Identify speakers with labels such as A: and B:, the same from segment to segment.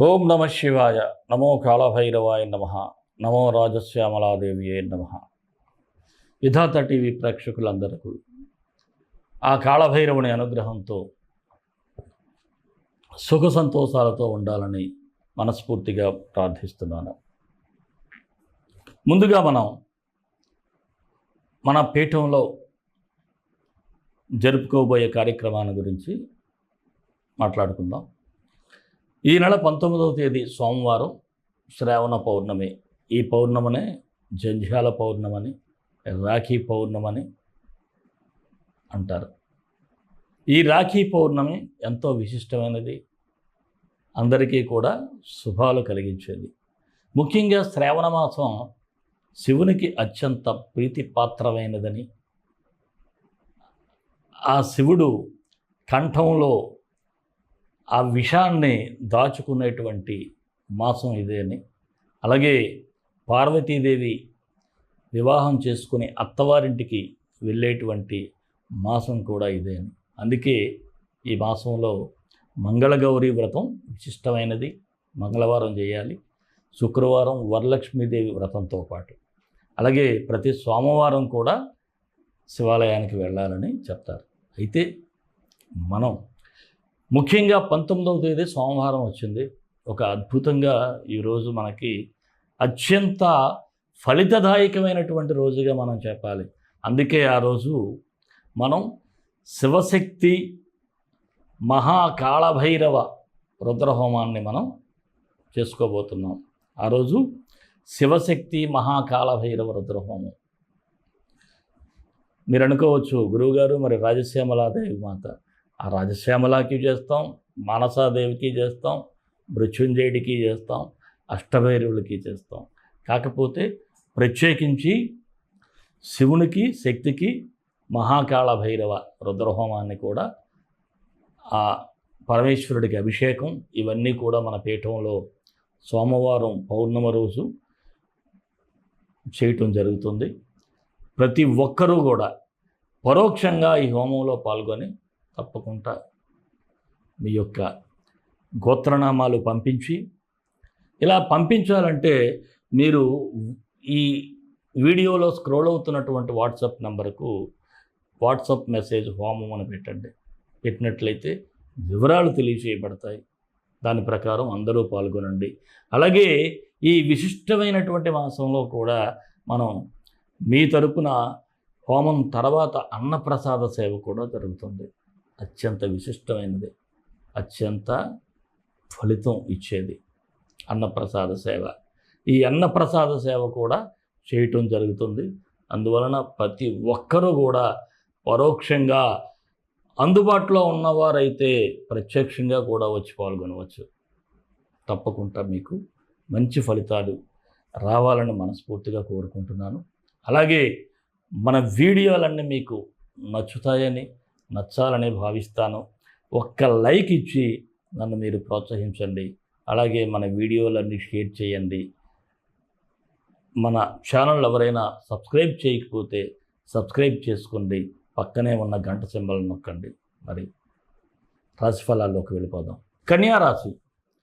A: ఓం నమ శివాయ. నమో కాళభైరవాయ నమ. నమో రాజశ్యామలాదేవియే నమ. విధాత టీవీ ప్రేక్షకులందరికీ ఆ కాళభైరవుని అనుగ్రహంతో సుఖ సంతోషాలతో ఉండాలని మనస్ఫూర్తిగా ప్రార్థిస్తున్నాను. ముందుగా మనం మన పీఠంలో జరుపుకోబోయే కార్యక్రమాన్ని గురించి మాట్లాడుకుందాం. ఈ నెల పంతొమ్మిదవ తేదీ సోమవారం శ్రావణ పౌర్ణమి. ఈ పౌర్ణమనే జంధ్యాల పౌర్ణమని రాఖీ పౌర్ణమని అంటారు. ఈ రాఖీ పౌర్ణమి ఎంతో విశిష్టమైనది. అందరికీ కూడా శుభాలు కలిగించేది. ముఖ్యంగా శ్రావణ మాసం శివునికి అత్యంత ప్రీతిపాత్రమైనదని ఆ శివుడు కంఠంలో ఆ విషాన్ని దాచుకునేటువంటి మాసం ఇదే అని. అలాగే పార్వతీదేవి వివాహం చేసుకుని అత్తవారింటికి వెళ్ళేటువంటి మాసం కూడా ఇదే అని. అందుకే ఈ మాసంలో మంగళగౌరి వ్రతం విశిష్టమైనది. మంగళవారం చేయాలి. శుక్రవారం వరలక్ష్మీదేవి వ్రతంతో పాటు. అలాగే ప్రతి సోమవారం కూడా శివాలయానికి వెళ్ళాలని చెప్తారు. అయితే మనం ముఖ్యంగా పంతొమ్మిదవ తేదీ సోమవారం వచ్చింది. ఒక అద్భుతంగా ఈరోజు మనకి అత్యంత ఫలితదాయకమైనటువంటి రోజుగా మనం చెప్పాలి. అందుకే ఆ రోజు మనం శివశక్తి మహాకాళభైరవ రుద్రహోమాన్ని మనం చేసుకోబోతున్నాం. ఆ రోజు శివశక్తి మహాకాళభైరవ రుద్రహోమం. మీరు అనుకోవచ్చు గురువుగారు మరి రాజశ్యామలాదేవి మాత ఆ రాజశ్యామలాకి చేస్తాం మానసాదేవికి చేస్తాం మృత్యుంజయుడికి చేస్తాం అష్టభైరవులకి చేస్తాం. కాకపోతే ప్రత్యేకించి శివునికి శక్తికి మహాకాళ భైరవ రుద్రహోమాన్ని కూడా ఆ పరమేశ్వరుడికి అభిషేకం ఇవన్నీ కూడా మన పీఠంలో సోమవారం పౌర్ణమ రోజు చేయటం జరుగుతుంది. ప్రతి ఒక్కరూ కూడా పరోక్షంగా ఈ హోమంలో పాల్గొని తప్పకుండా మీ యొక్క గోత్రనామాలు పంపించి ఇలా పంపించాలంటే మీరు ఈ వీడియోలో స్క్రోల్ అవుతున్నటువంటి వాట్సాప్ నెంబర్కు వాట్సాప్ మెసేజ్ హోమం అని పెట్టండి. పెట్టినట్లయితే వివరాలు తెలియజేయబడతాయి దాని ప్రకారం అందరూ పాల్గొనండి. అలాగే ఈ విశిష్టమైనటువంటి మాసంలో కూడా మనం మీ తరపున హోమం తర్వాత అన్నప్రసాద సేవ కూడా జరుగుతుంది. అత్యంత విశిష్టమైనది. అత్యంత ఫలితం ఇచ్చేది అన్నప్రసాద సేవ. ఈ అన్నప్రసాద సేవ కూడా చేయటం జరుగుతుంది. అందువలన ప్రతి ఒక్కరూ కూడా పరోక్షంగా అందుబాటులో ఉన్నవారైతే ప్రత్యక్షంగా కూడా వచ్చి పాల్గొనవచ్చు. తప్పకుండా మీకు మంచి ఫలితాలు రావాలని మనస్ఫూర్తిగా కోరుకుంటున్నాను. అలాగే మన వీడియోలన్నీ మీకు నచ్చుతాయని నచ్చాలని భావిస్తాను. ఒక్క లైక్ ఇచ్చి నన్ను మీరు ప్రోత్సహించండి. అలాగే మన వీడియోలన్నీ షేర్ చేయండి. మన ఛానల్ ఎవరైనా సబ్స్క్రైబ్ చేయకపోతే సబ్స్క్రైబ్ చేసుకోండి. పక్కనే ఉన్న గంట సింబల్ నొక్కండి. మరి రాశిఫలాల్లోకి వెళ్ళిపోదాం. కన్యా రాశి.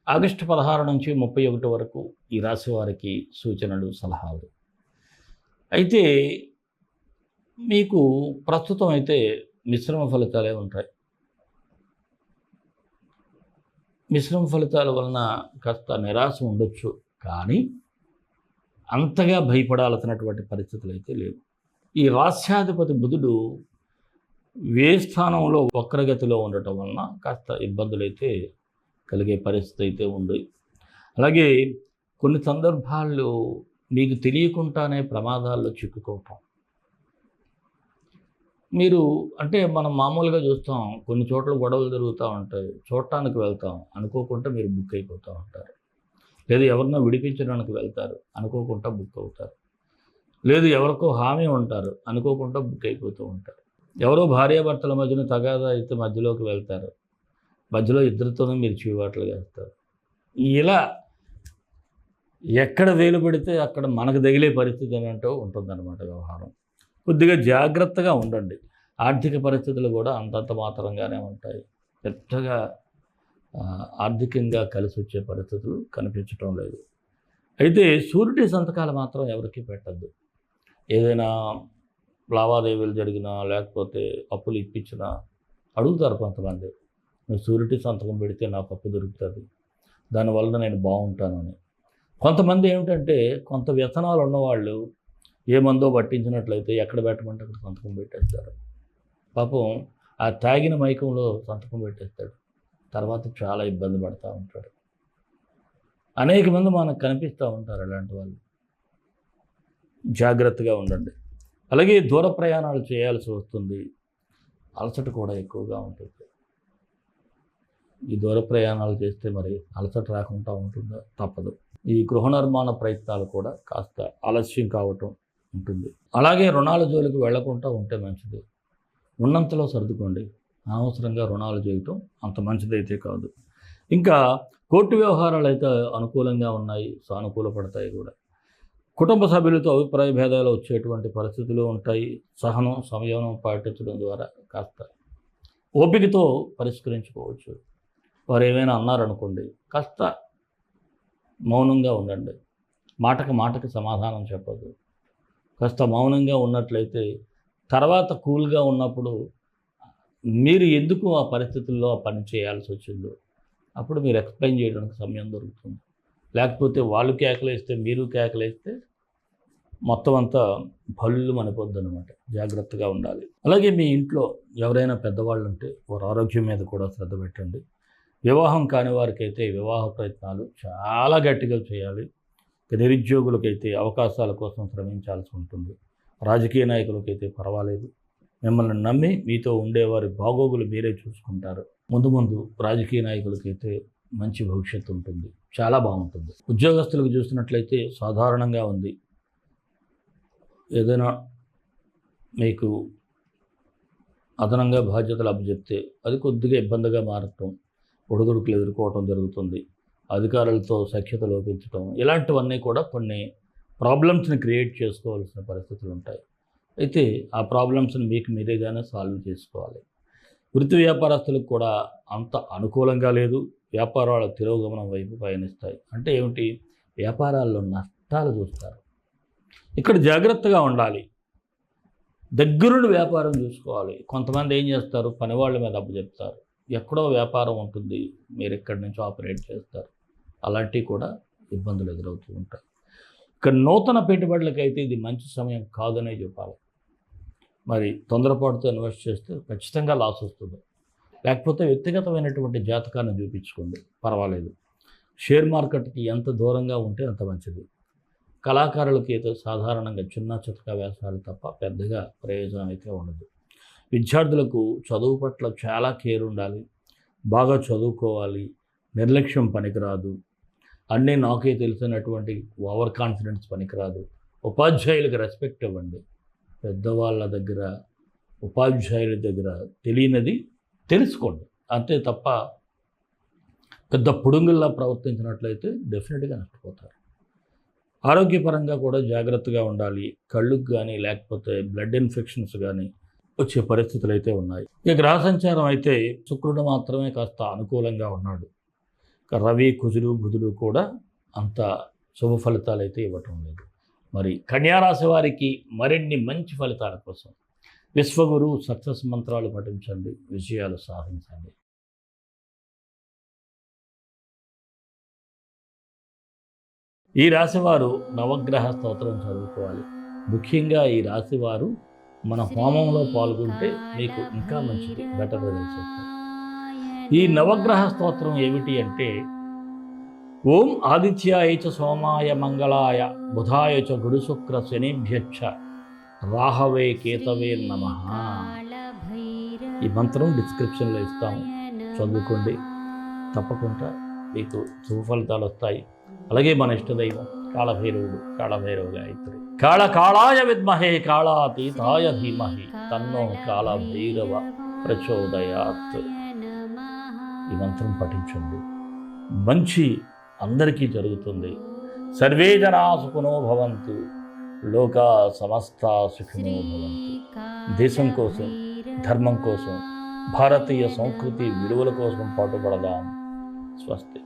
A: ఆగస్టు పదహారు నుంచి ముప్పై ఒకటి వరకు ఈ రాశి వారికి సూచనలు సలహాలు. అయితే మీకు ప్రస్తుతం అయితే మిశ్రమ ఫలితాలే ఉంటాయి. మిశ్రమ ఫలితాల వలన కాస్త నిరాశ ఉండొచ్చు కానీ అంతగా భయపడాల్సినటువంటి పరిస్థితులు అయితే లేవు. ఈ రాష్ట్రాధిపతి బుధుడు వే స్థానంలో వక్రగతిలో ఉండటం వలన కాస్త ఇబ్బందులు అయితే కలిగే పరిస్థితి అయితే ఉంది. అలాగే కొన్ని సందర్భాల్లో మీకు తెలియకుండానే ప్రమాదాల్లో చిక్కుకోవటం మీరు అంటే మనం మామూలుగా చూస్తాం కొన్ని చోట్ల గొడవలు జరుగుతూ ఉంటాయి చూడటానికి వెళ్తాం అనుకోకుండా మీరు బుక్ అయిపోతూ ఉంటారు. లేదు ఎవరినో విడిపించడానికి వెళ్తారు అనుకోకుండా బుక్ అవుతారు. లేదు ఎవరికో హామీ ఉంటారు అనుకోకుండా బుక్ అయిపోతూ ఉంటారు. ఎవరో భార్యాభర్తల మధ్యన తగాదా అయితే మధ్యలోకి వెళ్తారు. మధ్యలో ఇద్దరితోనే మీరు చీవాట్లు వేస్తారు. ఇలా ఎక్కడ వేలు పెడితే అక్కడ మనకు తగిలే పరిస్థితి అంటూ ఉంటుందన్నమాట వ్యవహారం. కొద్దిగా జాగ్రత్తగా ఉండండి. ఆర్థిక పరిస్థితులు కూడా అంతంత మాత్రంగానే ఉంటాయి. పెద్దగా ఆర్థికంగా కలిసి వచ్చే పరిస్థితులు కనిపించటం లేదు. అయితే షూరిటీ సంతకాలు మాత్రం ఎవరికి పెట్టద్దు. ఏదైనా లావాదేవీలు జరిగినా లేకపోతే అప్పులు ఇప్పించినా అడుగుతారు కొంతమంది. నువ్వు షూరిటీ సంతకం పెడితే నాకు అప్పు దొరుకుతుంది. దానివల్ల నేను బాగుంటానని. కొంతమంది ఏమిటంటే కొంత వ్యసనాలు ఉన్నవాళ్ళు ఏ మందో పట్టించినట్లయితే ఎక్కడ పెట్టమంటే అక్కడ సంతకం పెట్టేస్తారు. పాపం ఆ తాగిన మైకంలో సంతకం పెట్టేస్తాడు. తర్వాత చాలా ఇబ్బంది పడుతూ ఉంటాడు. అనేక మంది మనకు కనిపిస్తూ ఉంటారు అలాంటి వాళ్ళు. జాగ్రత్తగా ఉండండి. అలాగే దూర ప్రయాణాలు చేయాల్సి వస్తుంది. అలసట కూడా ఎక్కువగా ఉంటుంది. ఈ దూర ప్రయాణాలు చేస్తే మరి అలసట రాకుండా ఉంటుందా? తప్పదు. ఈ గృహ నిర్మాణ ప్రయత్నాలు కూడా కాస్త ఆలస్యం కావటం ఉంటుంది. అలాగే రుణాల జోలికి వెళ్ళకుండా ఉంటే మంచిది. ఉన్నంతలో సర్దుకోండి. అనవసరంగా రుణాలు చేయటం అంత మంచిదైతే కాదు. ఇంకా కోర్టు వ్యవహారాలు అయితే అనుకూలంగా ఉన్నాయి సానుకూల పడతాయి కూడా. కుటుంబ సభ్యులతో అభిప్రాయ భేదాలు వచ్చేటువంటి పరిస్థితులు ఉంటాయి. సహనం సంయమనం పాటించడం ద్వారా కాస్త ఓపికతో పరిష్కరించుకోవచ్చు. వారు ఏమైనా అన్నారనుకోండి కాస్త మౌనంగా ఉండండి. మాటకు మాటకి సమాధానం చెప్పదు కాస్త మౌనంగా ఉన్నట్లయితే తర్వాత కూల్గా ఉన్నప్పుడు మీరు ఎందుకు ఆ పరిస్థితుల్లో ఆ పని చేయాల్సి వచ్చిందో అప్పుడు మీరు ఎక్స్ప్లెయిన్ చేయడానికి సమయం దొరుకుతుంది. లేకపోతే వాళ్ళు కేకలేస్తే మీరు కేకలేస్తే మొత్తం అంతా భల్లు మనిపోద్ది అనమాట జాగ్రత్తగా ఉండాలి. అలాగే మీ ఇంట్లో ఎవరైనా పెద్దవాళ్ళు ఉంటే వారి ఆరోగ్యం మీద కూడా శ్రద్ధ పెట్టండి. వివాహం కాని వారికైతే వివాహ ప్రయత్నాలు చాలా గట్టిగా చేయాలి. నిరుద్యోగులకైతే అవకాశాల కోసం శ్రమించాల్సి ఉంటుంది. రాజకీయ నాయకులకైతే పర్వాలేదు. మిమ్మల్ని నమ్మి మీతో ఉండేవారి బాగోగులు మీరే చూసుకుంటారు. ముందు ముందు రాజకీయ నాయకులకైతే మంచి భవిష్యత్తు ఉంటుంది. చాలా బాగుంటుంది. ఉద్యోగస్తులకు చూసినట్లయితే సాధారణంగా ఉంది. ఏదైనా మీకు అదనంగా బాధ్యతలు అప్పచెప్తే అది కొద్దిగా ఇబ్బందిగా మారటం ఒడిదుడుకులు ఎదుర్కోవటం జరుగుతుంది. అధికారులతో సఖ్యత లోపించటం ఇలాంటివన్నీ కూడా కొన్ని ప్రాబ్లమ్స్ని క్రియేట్ చేసుకోవాల్సిన పరిస్థితులు ఉంటాయి. అయితే ఆ ప్రాబ్లమ్స్ని మీకు మీరేగానే సాల్వ్ చేసుకోవాలి. వృత్తి వ్యాపారస్తులకు కూడా అంత అనుకూలంగా లేదు. వ్యాపారాల తిరోగమనం వైపు పయనిస్తాయి. అంటే ఏమిటి? వ్యాపారాల్లో నష్టాలు చూస్తారు. ఇక్కడ జాగ్రత్తగా ఉండాలి. దగ్గరుండి వ్యాపారం చూసుకోవాలి. కొంతమంది ఏం చేస్తారు? పనివాళ్ళ మీద అప్పు చెప్తారు. ఎక్కడో వ్యాపారం ఉంటుంది. మీరు ఇక్కడి నుంచి ఆపరేట్ చేస్తారు. అలాంటివి కూడా ఇబ్బందులు ఎదురవుతూ ఉంటాయి. ఇక్కడ నూతన పెట్టుబడులకైతే ఇది మంచి సమయం కాదనే చెప్పాలి. మరి తొందరపాటుతో ఇన్వెస్ట్ చేస్తే ఖచ్చితంగా లాస్ వస్తుంది. లేకపోతే వ్యక్తిగతమైనటువంటి జాతకాన్ని చూపించుకోండి. పర్వాలేదు. షేర్ మార్కెట్కి ఎంత దూరంగా ఉంటే అంత మంచిది. కళాకారులకి అయితే సాధారణంగా చిన్న చితక వేషాలు తప్ప పెద్దగా ప్రయోజనం అయితే ఉండదు. విద్యార్థులకు చదువు పట్ల చాలా కేర్ ఉండాలి. బాగా చదువుకోవాలి. నిర్లక్ష్యం పనికిరాదు. అన్నీ నాకే తెలిసినటువంటి ఓవర్ కాన్ఫిడెన్స్ పనికిరాదు. ఉపాధ్యాయులకు రెస్పెక్ట్ ఇవ్వండి. పెద్దవాళ్ళ దగ్గర ఉపాధ్యాయుల దగ్గర తెలియనిది తెలుసుకోండి. అంతే తప్ప పెద్ద పుడుంగుల్లా ప్రవర్తించినట్లయితే డెఫినెట్గా నష్టపోతారు. ఆరోగ్యపరంగా కూడా జాగ్రత్తగా ఉండాలి. కళ్ళుకు కానీ లేకపోతే బ్లడ్ ఇన్ఫెక్షన్స్ కానీ వచ్చే పరిస్థితులు అయితే ఉన్నాయి. ఇక గ్రహ సంచారం అయితే శుక్రుడు మాత్రమే కాస్త అనుకూలంగా ఉన్నాడు. రవి కుజులు బుధులు కూడా అంత శుభ ఫలితాలు అయితే ఇవ్వటం లేదు. మరి కన్యారాశి వారికి మరిన్ని మంచి ఫలితాల కోసం విశ్వగురు సక్సెస్ మంత్రాలు పఠించండి విజయాలు సాధించండి. ఈ రాశివారు నవగ్రహ స్తోత్రం చదువుకోవాలి. ముఖ్యంగా ఈ రాశివారు మన హోమంలో పాల్గొంటే మీకు ఇంకా మంచిది బెటర్ రిజల్ట్స్ వస్తాయి. ఈ నవగ్రహ స్తోత్రం ఏమిటి అంటే ఓం ఆదిత్యాయ చ సోమాయ మంగళాయ బుధాయ చ గురుశుక్ర శనిభ్యక్ష రాహవే కేతవే నమ. ఈ మంత్రం డిస్క్రిప్షన్లో ఇస్తాము. చదువుకోండి. తప్పకుండా మీకు సుఫలితాలు వస్తాయి. అలాగే మన ఇష్టదైవం కాళభైరవుడు కాళభైరవ గాయత్రి. కాళ కాళాయ విద్మహే కాళాతీతాయ ధీమహి తన్నో కాళభైరవ ప్రచోదయాత్. ఈ మంత్రం పఠించండి. మంచి అందరికీ జరుగుతుంది. సర్వే జనా సుఖనో భవంతు. లోక సమస్త సుఖినో భవంతు. దేశం కోసం ధర్మం కోసం భారతీయ సంస్కృతి విలువల కోసం పాటుపడదాం. స్వస్తి.